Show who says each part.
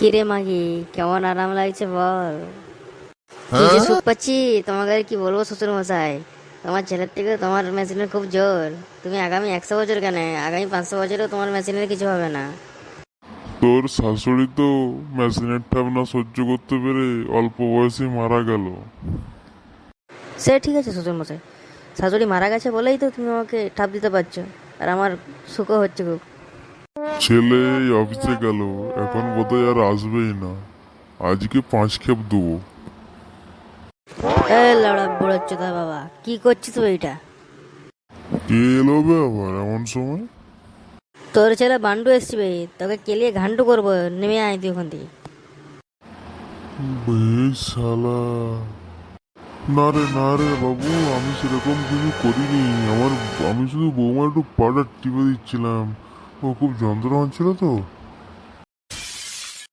Speaker 1: কিরে মাগি কেমন আরাম লাগছে বল? কি যে সুখ পাচ্ছি তোমাকে কি বলব শ্বশুর মশাই তোমার ছেলের থেকে তোমার মেশিনের খুব জোর। তুমি আগামী একশো বছর কেন? আগামী পাঁচশো বছরেও তোমার মেশিনের কিছু হবে না।
Speaker 2: তোর শাশুড়ি তো মেশিনের ঠাপ না সহ্য করতে পেরে অল্প বয়সে মারা গেল।
Speaker 1: সে ঠিক আছে শ্বশুর মশাই শাশুড়ি মারা গেছে বলেই তো তুমি আমাকে ঠাপ দিতে পারছ। আর আমার সুখও হচ্ছে খুব।
Speaker 2: ছেলে অফিসে গেল। এখন বোধহয় আর আসবেই না। আজকে পাঁচ খেপ দেবো।
Speaker 1: লড়া বুড়ো চোদা বাবা কি করছিস তুই এইটা
Speaker 2: কে এলো বে আবার এমন সময়?
Speaker 1: তোর ছেলে বান্ডু এসছি বে তোকে কেলিয়ে ঘান্টু করব নেমে আয় তুই ওখান থেকে।
Speaker 2: শালা। না রে না রে বাবু আমি সেরকম কিছু করিনি। আমার আমি শুধু বৌমা একটু পাটা টিপে দিচ্ছিলাম। ও খুব যন্ত্রণা হচ্ছিল তো।